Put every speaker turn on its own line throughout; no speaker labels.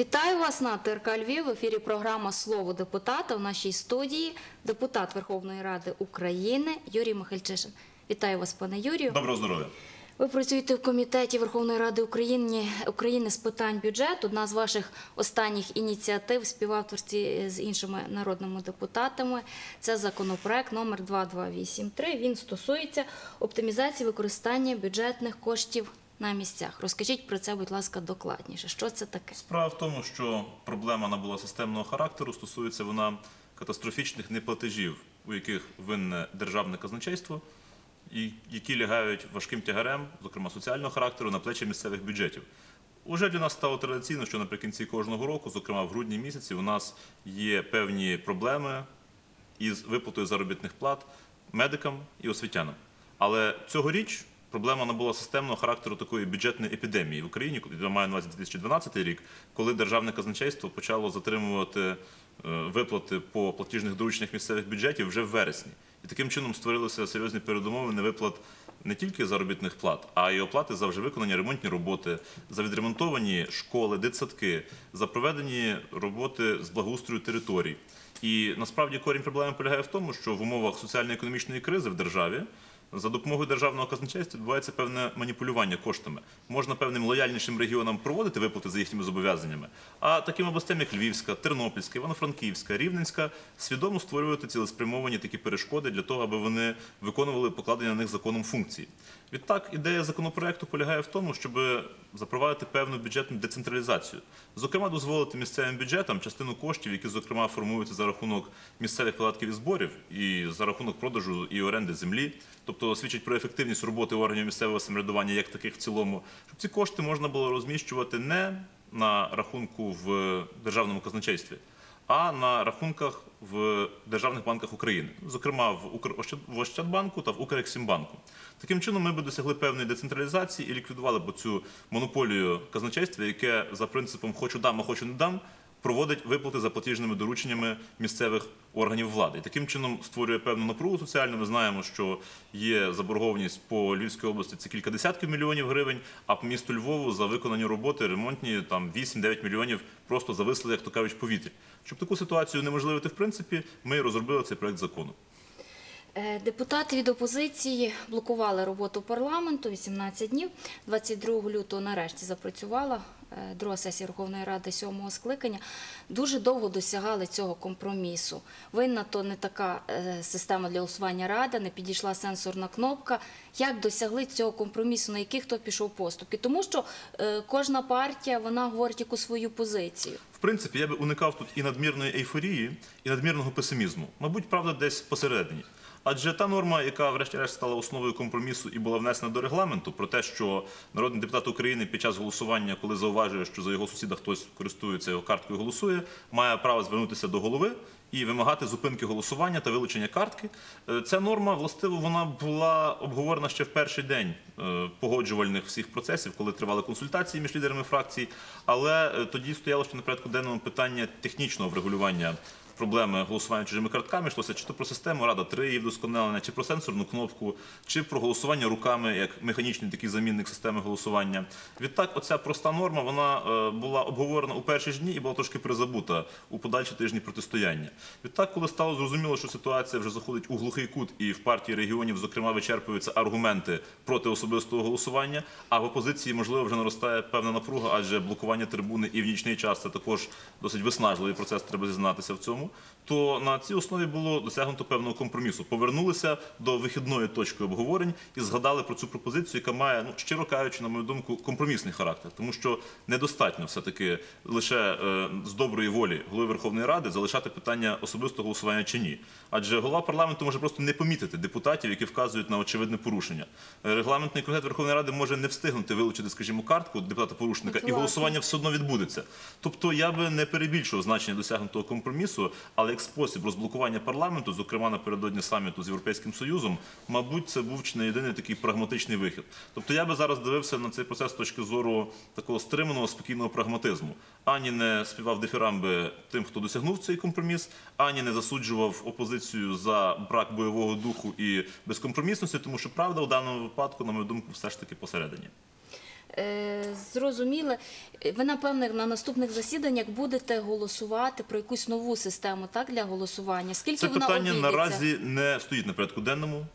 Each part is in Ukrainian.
Вітаю вас на ТРК Львів. В ефірі програма Слово депутата в нашій студії. Депутат Верховної Ради України Юрій Михальчишин. Вітаю вас, пане Юрію.
Доброго здоров'я.
Ви працюєте в комітеті Верховної Ради України, України з питань бюджету. Одна з ваших останніх ініціатив в співавторстві з іншими народними депутатами. Це законопроект номер 2283. Він стосується оптимізації використання бюджетних коштів на місцях. Розкажіть про це, будь ласка, докладніше. Що це таке?
Справа в тому, що проблема набула системного характеру. Стосується вона катастрофічних неплатежів, у яких винне державне казначейство, і які лягають важким тягарем, зокрема соціального характеру, на плечі місцевих бюджетів. Уже для нас стало традиційно, що наприкінці кожного року, зокрема в грудні місяці, у нас є певні проблеми із виплатою заробітних плат медикам і освітянам. Але цьогоріч проблема набула системного характеру такої бюджетної епідемії в Україні, я маю на увазі 2012 рік, коли державне казначейство почало затримувати е, виплати по платіжних дорученнях місцевих бюджетів вже в вересні. І таким чином створилися серйозні передумови виплат не тільки заробітних плат, а й оплати за вже виконані ремонтні роботи, за відремонтовані школи, дитсадки, за проведені роботи з благоустрою територій. І насправді корінь проблеми полягає в тому, що в умовах соціально-економічної кризи в державі за допомогою державного казначейства відбувається певне маніпулювання коштами. Можна певним лояльнішим регіонам проводити виплати за їхніми зобов'язаннями, а таким областям, як Львівська, Тернопільська, Івано-Франківська, Рівненська, свідомо створювати цілеспрямовані такі перешкоди для того, аби вони виконували покладені на них законом функції. Відтак, ідея законопроекту полягає в тому, щоб запровадити певну бюджетну децентралізацію, зокрема, дозволити місцевим бюджетам частину коштів, які зокрема формуються за рахунок місцевих податків і зборів, і за рахунок продажу і оренди землі, тобто свідчить про ефективність роботи органів місцевого самоврядування як таких в цілому, щоб ці кошти можна було розміщувати не на рахунку в державному казначействі, а на рахунках в державних банках України, зокрема в Ощадбанку та в Укрексімбанку. Таким чином, ми б досягли певної децентралізації і ліквідували б цю монополію казначейства, яке за принципом хочу дам, а хочу не дам. Проводить виплати за платіжними дорученнями місцевих органів влади. І таким чином створює певну напругу соціальну. Ми знаємо, що є заборгованість по Львівській області це кілька десятків мільйонів гривень, а по місту Львову за виконані роботи ремонтні там 8-9 мільйонів просто зависли, як то кажуть, повітря. Щоб таку ситуацію неможливити, в принципі, ми розробили цей проект закону.
Е, Депутати від опозиції блокували роботу парламенту 18 днів. 22 лютого нарешті запрацювала е, друга сесія Верховної Ради сьомого скликання. Дуже довго досягали цього компромісу. Винна то не така е, система для голосування ради, не підійшла сенсорна кнопка. Як досягли цього компромісу, на яких хто пішов поступки? Тому що кожна партія вона говорить яку свою позицію.
В принципі, я би уникав тут і надмірної ейфорії, і надмірного песимізму. Мабуть, правда, десь посередині. Адже та норма, яка врешті-решт стала основою компромісу і була внесена до регламенту, про те, що народний депутат України під час голосування, коли зауважує, що за його сусіда хтось користується його карткою, голосує, має право звернутися до голови і вимагати зупинки голосування та вилучення картки. Е, Ця норма, властиво, вона була обговорена ще в перший день е, погоджувальних всіх процесів, коли тривали консультації між лідерами фракцій. Але е, тоді стояло ще на порядку денному питання технічного врегулювання проблеми голосування чужими картками, йшлося чи то про систему Рада 3 її вдосконалення, чи про сенсорну кнопку, чи про голосування руками як механічний такий замінник системи голосування. Відтак, оця проста норма вона е, була обговорена у перші дні і була трошки призабута у подальші тижні протистояння. Відтак, коли стало зрозуміло, що ситуація вже заходить у глухий кут, і в партії регіонів, зокрема, вичерпуються аргументи проти особистого голосування, а в опозиції можливо вже наростає певна напруга, адже блокування трибуни і в нічний час це також досить виснажливий процес, треба зізнатися в цьому. То на цій основі було досягнуто певного компромісу. Повернулися до вихідної точки обговорень і згадали про цю пропозицію, яка має, ну щиро кажучи, на мою думку, компромісний характер, тому що недостатньо все таки лише е, з доброї волі голови Верховної Ради залишати питання особистого голосування чи ні. Адже голова парламенту може просто не помітити депутатів, які вказують на очевидне порушення. Е, Регламентний комітет Верховної Ради може не встигнути вилучити, скажімо, картку депутата порушника, і голосування все одно відбудеться. Тобто я би не перебільшував значення досягнутого компромісу, але як спосіб розблокування парламенту, зокрема напередодні саміту з Європейським Союзом, мабуть, це був чи не єдиний такий прагматичний вихід. Тобто я би зараз дивився на цей процес з точки зору такого стриманого, спокійного прагматизму. Ані не співав дифірамби тим, хто досягнув цей компроміс, ані не засуджував опозицію за брак бойового духу і безкомпромісності, тому що правда у даному випадку, на мою думку, все ж таки посередині.
Е, зрозуміли. Ви, напевне, на наступних засіданнях будете голосувати про якусь нову систему так, для голосування. Скільки
Це
вона
питання
обійдеться?
наразі не стоїть на порядку денному.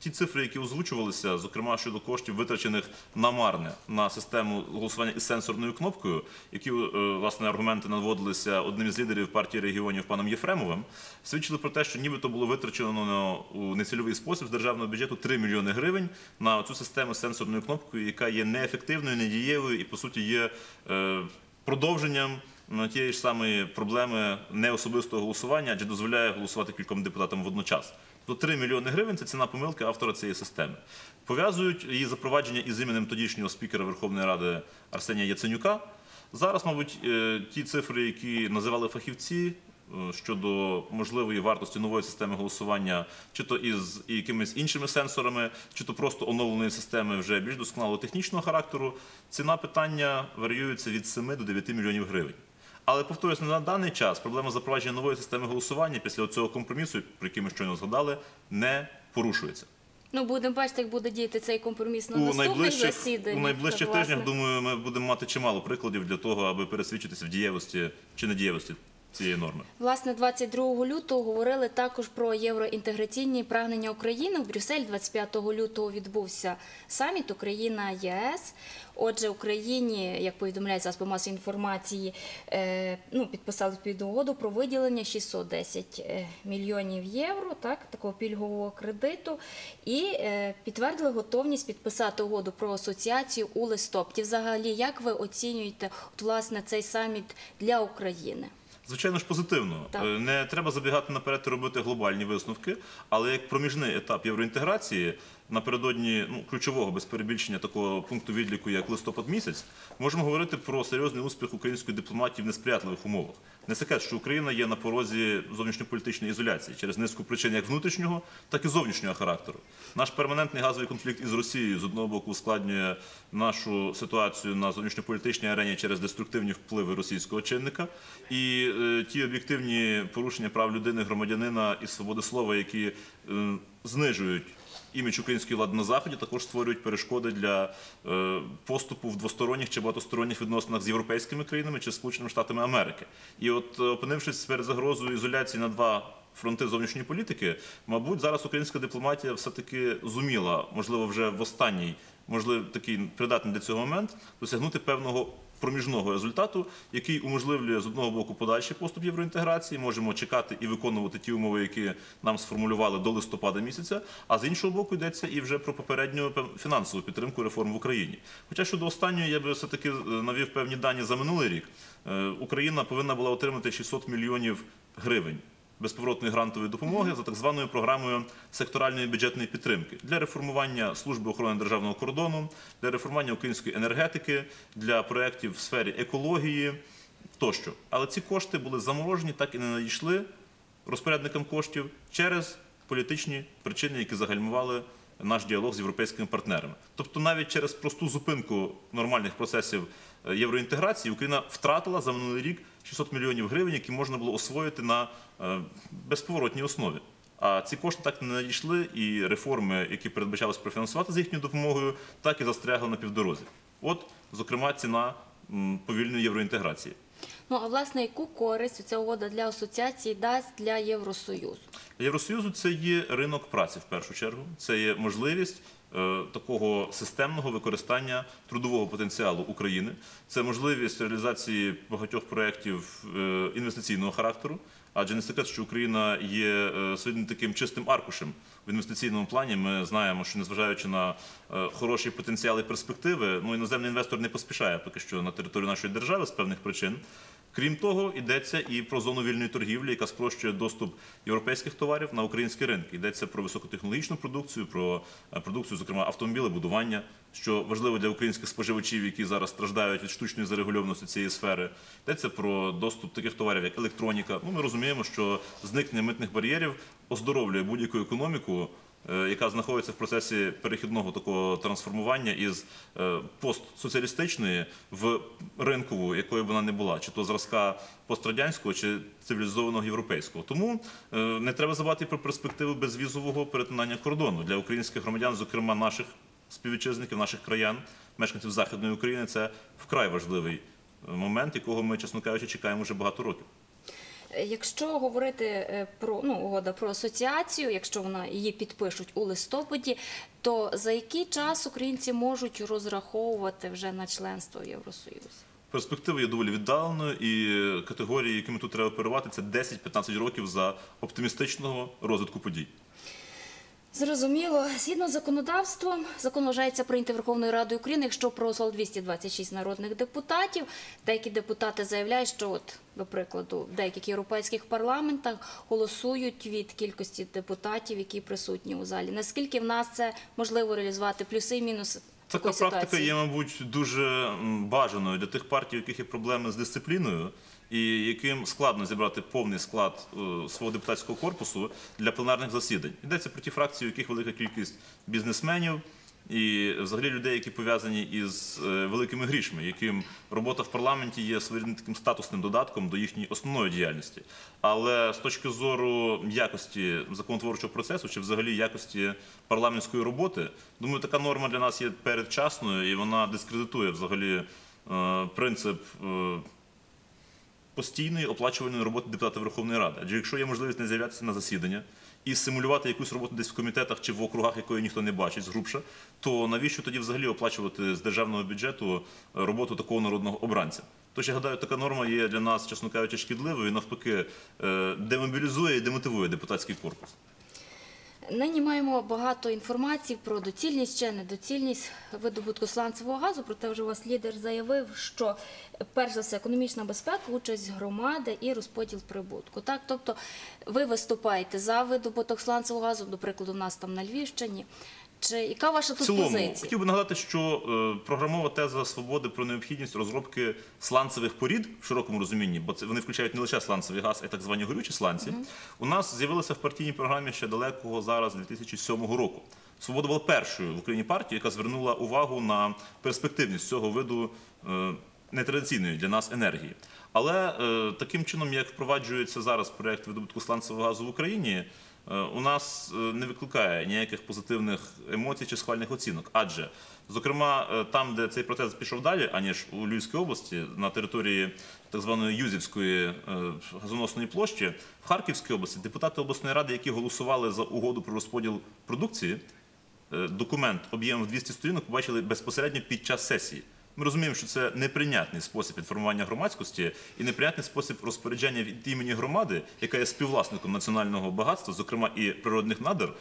Ті цифри, які озвучувалися, зокрема щодо коштів, витрачених на марне на систему голосування із сенсорною кнопкою, які е, власне аргументи наводилися одним із лідерів партії регіонів паном Єфремовим, свідчили про те, що нібито було витрачено у нецільовий спосіб з державного бюджету 3 мільйони гривень на цю систему з сенсорною кнопкою, яка є неефективною, недієвою і по суті є е, продовженням ну, тієї ж самої проблеми неособистого голосування, адже дозволяє голосувати кільком депутатам водночас. То 3 мільйони гривень це ціна помилки автора цієї системи. Пов'язують її запровадження із іменем тодішнього спікера Верховної Ради Арсенія Яценюка. Зараз, мабуть, е, ті цифри, які називали фахівці е, щодо можливої вартості нової системи голосування, чи то із якимись іншими сенсорами, чи то просто оновленої системи вже більш досконалого технічного характеру, ціна питання варіюється від 7 до 9 мільйонів гривень. Але повторюсь, на даний час проблема запровадження нової системи голосування після цього компромісу, про який ми щойно згадали, не порушується.
Ну, будемо бачити, як буде діяти цей компроміс на
У
наступних засіданнях.
у найближчих тижнях, думаю, ми будемо мати чимало прикладів для того, аби пересвідчитися в дієвості чи недієвості цієї норми.
Власне, 22 лютого говорили також про євроінтеграційні прагнення України. В Брюсселі 25 лютого відбувся саміт Україна ЄС. Отже, Україні, як повідомляється зараз по масовій інформації, е, ну, підписали відповідну угоду про виділення 610 е, мільйонів євро, так, такого пільгового кредиту, і е, підтвердили готовність підписати угоду про асоціацію у листопаді. Взагалі, як ви оцінюєте от, власне, цей саміт для України?
Звичайно ж, позитивно.
Так.
Е, Не треба забігати наперед і робити глобальні висновки, але як проміжний етап євроінтеграції напередодні ну, ключового без перебільшення такого пункту відліку, як листопад місяць, можемо говорити про серйозний успіх української дипломатії в несприятливих умовах. Не секрет, що Україна є на порозі зовнішньополітичної ізоляції через низку причин як внутрішнього, так і зовнішнього характеру. Наш перманентний газовий конфлікт із Росією з одного боку ускладнює нашу ситуацію на зовнішньополітичній арені через деструктивні впливи російського чинника, і е, ті об'єктивні порушення прав людини, громадянина і свободи слова, які е, знижують імідж української влади на заході також створюють перешкоди для е, поступу в двосторонніх чи багатосторонніх відносинах з європейськими країнами чи Сполученими Штатами Америки. І от е, опинившись перед загрозою ізоляції на два. Фронти зовнішньої політики, мабуть, зараз українська дипломатія все-таки зуміла, можливо, вже в останній, можливо, такий придатний для цього момент, досягнути певного проміжного результату, який уможливлює з одного боку подальший поступ євроінтеграції. Можемо чекати і виконувати ті умови, які нам сформулювали до листопада місяця. А з іншого боку, йдеться і вже про попередню фінансову підтримку реформ в Україні. Хоча щодо останньої я би все таки навів певні дані за минулий рік. Е, Україна повинна була отримати 600 мільйонів гривень. Безповоротної грантової допомоги за так званою програмою секторальної бюджетної підтримки для реформування служби охорони державного кордону, для реформування української енергетики, для проєктів в сфері екології тощо. Але ці кошти були заморожені, так і не надійшли розпорядникам коштів через політичні причини, які загальмували наш діалог з європейськими партнерами. Тобто, навіть через просту зупинку нормальних процесів е, євроінтеграції Україна втратила за минулий рік 600 мільйонів гривень, які можна було освоїти на е, безповоротній основі. А ці кошти так не надійшли, і реформи, які передбачалось профінансувати з їхньою допомогою, так і застрягли на півдорозі. От, зокрема, ціна повільної євроінтеграції.
Ну а власне, яку користь ця угода для асоціації дасть для Євросоюзу?
Для Євросоюзу це є ринок праці в першу чергу. Це є можливість такого системного використання трудового потенціалу України. Це можливість реалізації багатьох проєктів е, інвестиційного характеру. Адже не секрет, що Україна є е, своїм таким чистим аркушем в інвестиційному плані. Ми знаємо, що незважаючи на е, хороші потенціали і перспективи, ну іноземний інвестор не поспішає поки що на територію нашої держави з певних причин. Крім того, йдеться і про зону вільної торгівлі, яка спрощує доступ європейських товарів на українські ринки. Йдеться про високотехнологічну продукцію, про е, продукцію, зокрема автомобілебудування, що важливо для українських споживачів, які зараз страждають від штучної зарегульованості цієї сфери. Йдеться про доступ таких товарів, як електроніка. Ну, ми розуміємо, що зникнення митних бар'єрів оздоровлює будь-яку економіку. Е, Яка знаходиться в процесі перехідного такого трансформування із е, постсоціалістичної в ринкову, якою б вона не була, чи то зразка пострадянського, чи цивілізованого європейського. Тому е, не треба забувати про перспективу безвізового перетинання кордону для українських громадян, зокрема наших співвітчизників, наших краян, мешканців Західної України. Це вкрай важливий момент, якого ми, чесно кажучи, чекаємо вже багато років.
Якщо говорити е, про ну, угода про асоціацію, якщо вона її підпишуть у листопаді, то за який час українці можуть розраховувати вже на членство в Євросоюзі?
Перспектива є доволі віддаленою, і категорії, якими тут треба оперувати, це 10-15 років за оптимістичного розвитку подій.
Зрозуміло, згідно з законодавством, закон вважається прийнятий Верховною Радою України, якщо проголосувало 226 народних депутатів. Деякі депутати заявляють, що, от, до прикладу, в деяких європейських парламентах голосують від кількості депутатів, які присутні у залі. Наскільки в нас це можливо реалізувати? Плюси і мінуси
Така практика
ситуації?
є, мабуть, дуже бажаною для тих партій, у яких є проблеми з дисципліною, і яким складно зібрати повний склад е, свого депутатського корпусу для пленарних засідань. Йдеться про ті фракції, у яких велика кількість бізнесменів. І взагалі людей, які пов'язані із е, великими грішми, яким робота в парламенті є своєрідним таким статусним додатком до їхньої основної діяльності. Але з точки зору якості законотворчого процесу чи взагалі якості парламентської роботи, думаю, така норма для нас є передчасною і вона дискредитує взагалі е, принцип. Е, постійної оплачуваної роботи депутата Верховної Ради. Адже якщо є можливість не з'являтися на засідання і симулювати якусь роботу десь в комітетах чи в округах, якої ніхто не бачить згрубша, то навіщо тоді взагалі оплачувати з державного бюджету роботу такого народного обранця? Тож я гадаю, така норма є для нас, чесно кажучи, шкідливою і навпаки е, демобілізує і демотивує депутатський корпус.
Нині маємо багато інформації про доцільність чи недоцільність видобутку сланцевого газу. Проте вже у вас лідер заявив, що перш за все економічна безпека, участь громади і розподіл прибутку. Так, тобто ви виступаєте за видобуток сланцевого газу, до прикладу, в нас там на Львівщині. Чи яка ваша
В
тут
цілому
позиція?
хотів би нагадати, що е, програмова теза свободи про необхідність розробки сланцевих порід в широкому розумінні, бо це вони включають не лише сланцевий газ, а й так звані горючі сланці. У нас з'явилася в партійній програмі ще далекого зараз 2007 року. Свобода була першою в Україні партією, яка звернула увагу на перспективність цього виду е, нетрадиційної для нас енергії. Але е, таким чином, як впроваджується зараз проект видобутку сланцевого газу в Україні, у нас е, не викликає ніяких позитивних емоцій чи схвальних оцінок. Адже, зокрема, е, там, де цей процес пішов далі, аніж у Львівській області, на території так званої Юзівської е, газоносної площі, в Харківській області депутати обласної ради, які голосували за угоду про розподіл продукції, е, документ об'ємом в 200 сторінок побачили безпосередньо під час сесії. Ми розуміємо, що це неприйнятний спосіб інформування громадськості і неприйнятний спосіб розпорядження від імені громади, яка є співвласником національного багатства, зокрема і природних надр,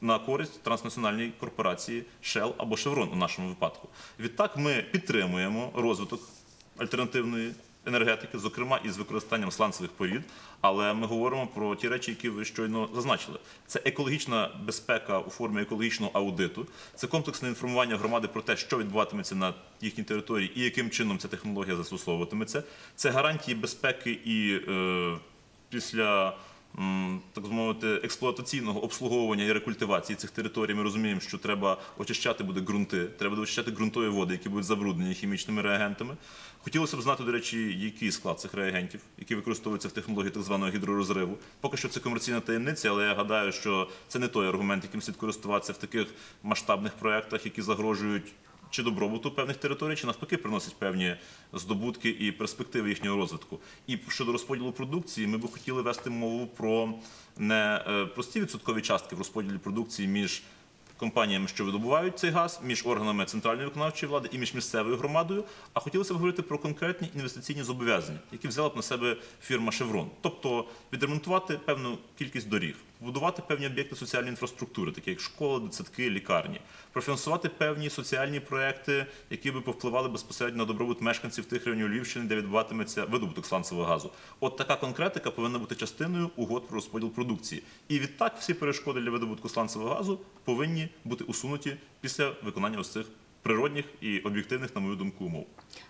на користь транснаціональної корпорації Shell або Chevron у нашому випадку. Відтак ми підтримуємо розвиток альтернативної енергетики, зокрема із використанням сланцевих порід. Але ми говоримо про ті речі, які ви щойно зазначили. Це екологічна безпека у формі екологічного аудиту, це комплексне інформування громади про те, що відбуватиметься на їхній території і яким чином ця технологія застосовуватиметься. Це гарантії безпеки і е, після. Так мовити, експлуатаційного обслуговування і рекультивації цих територій ми розуміємо, що треба очищати буде ґрунти, треба буде очищати ґрунтові води, які будуть забруднені хімічними реагентами. Хотілося б знати, до речі, який склад цих реагентів, які використовуються в технології так званого гідророзриву. Поки що це комерційна таємниця, але я гадаю, що це не той аргумент, яким слід користуватися в таких масштабних проєктах, які загрожують чи добробуту певних територій, чи навпаки приносять певні здобутки і перспективи їхнього розвитку. І щодо розподілу продукції, ми б хотіли вести мову про не е, прості відсоткові частки в розподілі продукції між компаніями, що видобувають цей газ, між органами центральної виконавчої влади і між місцевою громадою. А хотілося б говорити про конкретні інвестиційні зобов'язання, які взяла б на себе фірма Шеврон, тобто відремонтувати певну кількість доріг, побудувати певні об'єкти соціальної інфраструктури, такі як школи, дитсадки, лікарні, профінансувати певні соціальні проекти, які би повпливали безпосередньо на добробут мешканців тих районів Львівщини, де відбуватиметься видобуток сланцевого газу. От така конкретика повинна бути частиною угод про розподіл продукції. І відтак всі перешкоди для видобутку сланцевого газу повинні бути усунуті після виконання ось цих природних і об'єктивних, на мою думку, умов.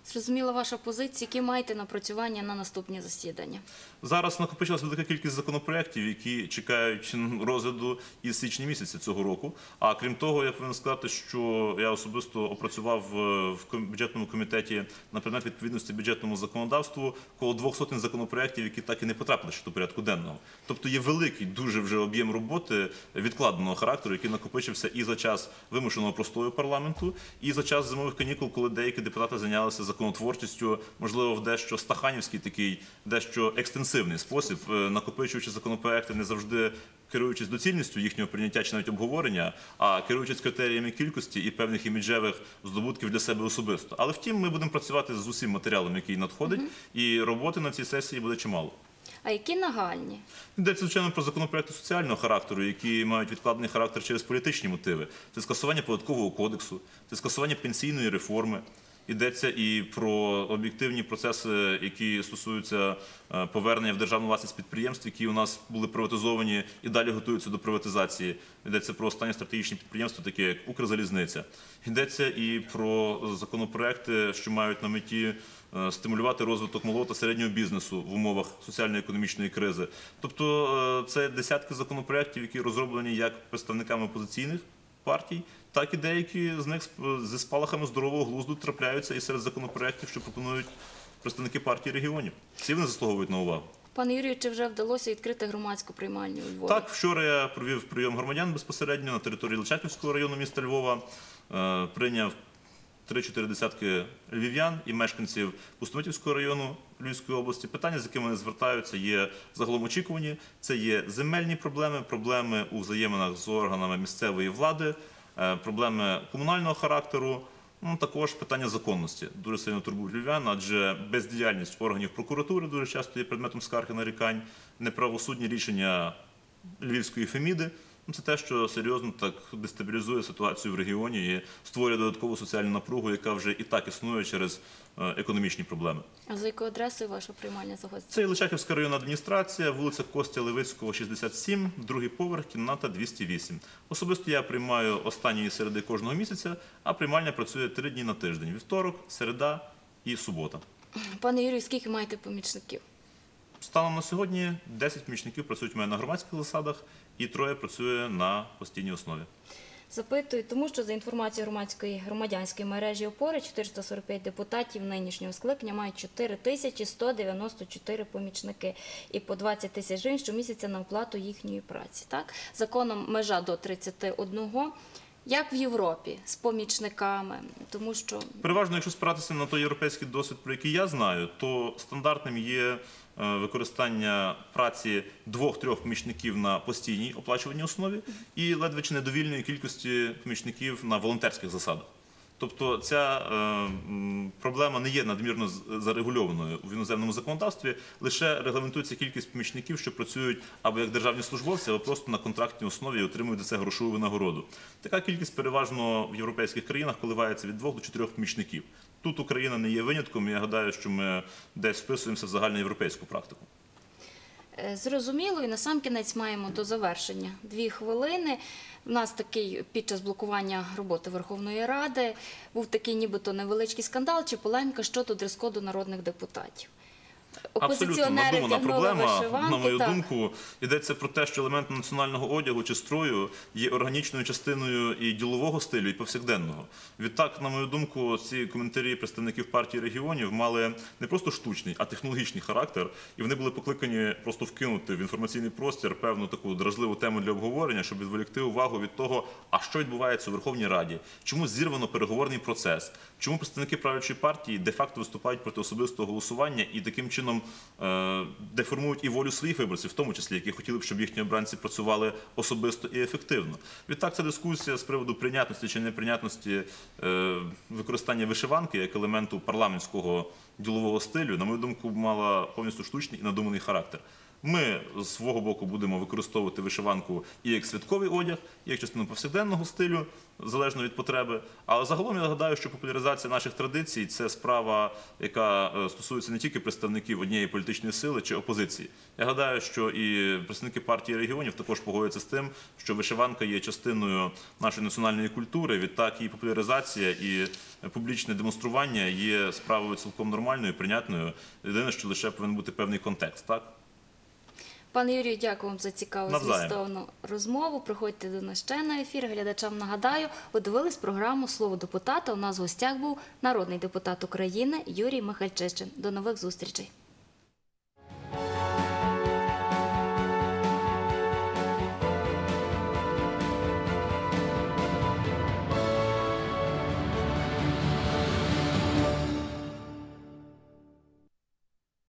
Зрозуміла ваша позиція, які маєте напрацювання на наступні засідання.
Зараз накопичилася велика кількість законопроєктів, які чекають розгляду із січня місяця цього року. А крім того, я повинен сказати, що я особисто опрацював е, в бюджетному комітеті на предмет відповідності бюджетному законодавству коло двох сотень законопроєктів, які так і не потрапили ще до порядку денного. Тобто є великий дуже вже об'єм роботи відкладеного характеру, який накопичився і за час вимушеного простою парламенту, і за час зимових канікул, коли деякі депутати зайнялися законотворчістю, можливо, в дещо стаханівський такий, дещо екстенсивний спосіб, е, накопичуючи законопроекти не завжди. Керуючись доцільністю їхнього прийняття чи навіть обговорення, а керуючись критеріями кількості і певних іміджевих здобутків для себе особисто. Але втім, ми будемо працювати з усім матеріалом, який надходить, і роботи на цій сесії буде чимало.
А які нагальні?
Йдеться, звичайно, про законопроекти соціального характеру, які мають відкладений характер через політичні мотиви. Це скасування податкового кодексу, це скасування пенсійної реформи. Йдеться і про об'єктивні процеси, які стосуються е, повернення в державну власність підприємств, які у нас були приватизовані і далі готуються до приватизації. Йдеться про останні стратегічні підприємства, такі як Укрзалізниця. Йдеться і про законопроекти, що мають на меті е, стимулювати розвиток малого та середнього бізнесу в умовах соціально-економічної кризи. Тобто е, це десятки законопроєктів, які розроблені як представниками опозиційних партій, так і деякі з них зі спалахами здорового глузду трапляються і серед законопроєктів, що пропонують представники партій регіонів. Всі вони заслуговують на увагу.
Пане Юрію, чи вже вдалося відкрити громадську приймальню у Львові?
Так, вчора я провів прийом громадян безпосередньо на території Личаківського району міста Львова. Е, Прийняв 3-4 десятки львів'ян і мешканців Пустомитівського району Львівської області. Питання, з якими вони звертаються, є загалом очікувані. Це є земельні проблеми, проблеми у взаєминах з органами місцевої влади, проблеми комунального характеру. Ну, також питання законності дуже сильно турбують львів'ян, адже бездіяльність органів прокуратури дуже часто є предметом скарги нарікань, неправосудні рішення Львівської Феміди. Ну, Це те, що серйозно так дестабілізує ситуацію в регіоні і створює додаткову соціальну напругу, яка вже і так існує через е, економічні проблеми.
А за якою адресою ваша приймальня знаходиться?
Це і районна адміністрація, вулиця Костя Левицького, 67, другий поверх, кімната 208. Особисто я приймаю останньої середи кожного місяця, а приймальня працює три дні на тиждень: вівторок, середа і субота.
Пане Юрію, скільки маєте помічників?
Станом на сьогодні 10 помічників працюють у мене на громадських засадах і троє працює на постійній основі.
Запитую, тому що за інформацією громадської громадянської мережі опори 445 депутатів нинішнього скликання мають 4 тисячі 194 помічники і по 20 тисяч гривень щомісяця на оплату їхньої праці. Так законом межа до 31. Як в Європі з помічниками, тому що
Переважно, якщо спиратися на той європейський досвід, про який я знаю, то стандартним є е, використання праці двох-трьох помічників на постійній оплачуваній основі і ледве чи недовільної кількості помічників на волонтерських засадах. Тобто ця е, проблема не є надмірно зарегульованою в іноземному законодавстві, лише регламентується кількість помічників, що працюють або як державні службовці, або просто на контрактній основі і отримують за це грошову винагороду. Така кількість переважно в європейських країнах коливається від двох до чотирьох помічників. Тут Україна не є винятком, і я гадаю, що ми десь вписуємося в загальноєвропейську практику.
Е, Зрозуміло, і на сам кінець маємо до завершення дві хвилини. У нас такий під час блокування роботи Верховної Ради був такий нібито невеличкий скандал чи полемка щодо дрес-коду народних депутатів.
Абсолютно надумана проблема, на мою
так.
думку, йдеться про те, що елемент національного одягу чи строю є органічною частиною і ділового стилю, і повсякденного. Відтак, на мою думку, ці коментарі представників партії регіонів мали не просто штучний, а технологічний характер, і вони були покликані просто вкинути в інформаційний простір певну таку дражливу тему для обговорення, щоб відволікти увагу від того, а що відбувається у Верховній Раді, чому зірвано переговорний процес, чому представники правлячої партії де-факто виступають проти особистого голосування і таким чином е, деформують і волю своїх виборців, в тому числі, які хотіли б, щоб їхні обранці працювали особисто і ефективно. Відтак, ця дискусія з приводу прийнятності чи неприйнятності е, використання вишиванки як елементу парламентського ділового стилю, на мою думку, мала повністю штучний і надуманий характер. Ми з свого боку будемо використовувати вишиванку і як святковий одяг, і як частину повсякденного стилю, залежно від потреби. Але загалом я гадаю, що популяризація наших традицій це справа, яка е, стосується не тільки представників однієї політичної сили чи опозиції. Я гадаю, що і представники партії регіонів також погодяться з тим, що вишиванка є частиною нашої національної культури. Відтак її популяризація і публічне демонстрування є справою цілком нормальною, прийнятною. Єдине, що лише повинен бути певний контекст, так?
Пане Юрію, дякую вам за цікаву
Навзаєм.
змістовну розмову. Приходьте до нас ще на ефір. Глядачам нагадаю, ви дивились програму Слово депутата. У нас в гостях був народний депутат України Юрій Михальчишин. До нових зустрічей.